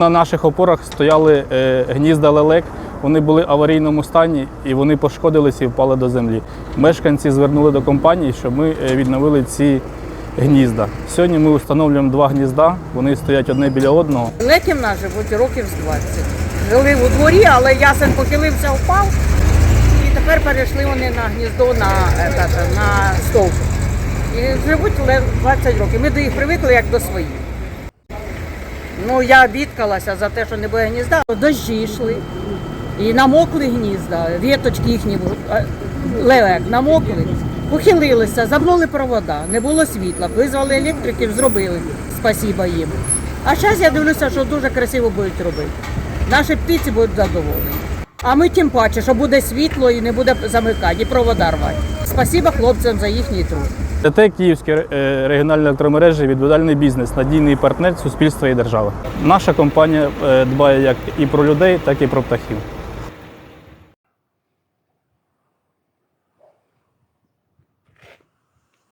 На наших опорах стояли е, гнізда лелек. Вони були в аварійному стані і вони пошкодилися і впали до землі. Мешканці звернули до компанії, щоб ми е, відновили ці гнізда. Сьогодні ми встановлюємо два гнізда. Вони стоять одне біля одного. Леки в нас живуть років з 20. Жили у дворі, але ясен похилився, впав. І тепер перейшли вони на гніздо на, е, на стовп. І живуть ле- 20 років. Ми до їх привикли як до своїх. Ну, я бідкалася за те, що не буде гнізда. Дощі йшли. І намокли гнізда, віточки їхні лелек намокли, похилилися, забнули провода, не було світла, визвали електриків, зробили. Спасіба їм. А зараз я дивлюся, що дуже красиво будуть робити. Наші птиці будуть задоволені. А ми тим паче, що буде світло і не буде замикати, і провода рвати. Спасіба хлопцям за їхній труд. ТТ Київські е, регіональні електромережі відповідальний бізнес, надійний партнер суспільства і держави. Наша компанія е, дбає як і про людей, так і про птахів.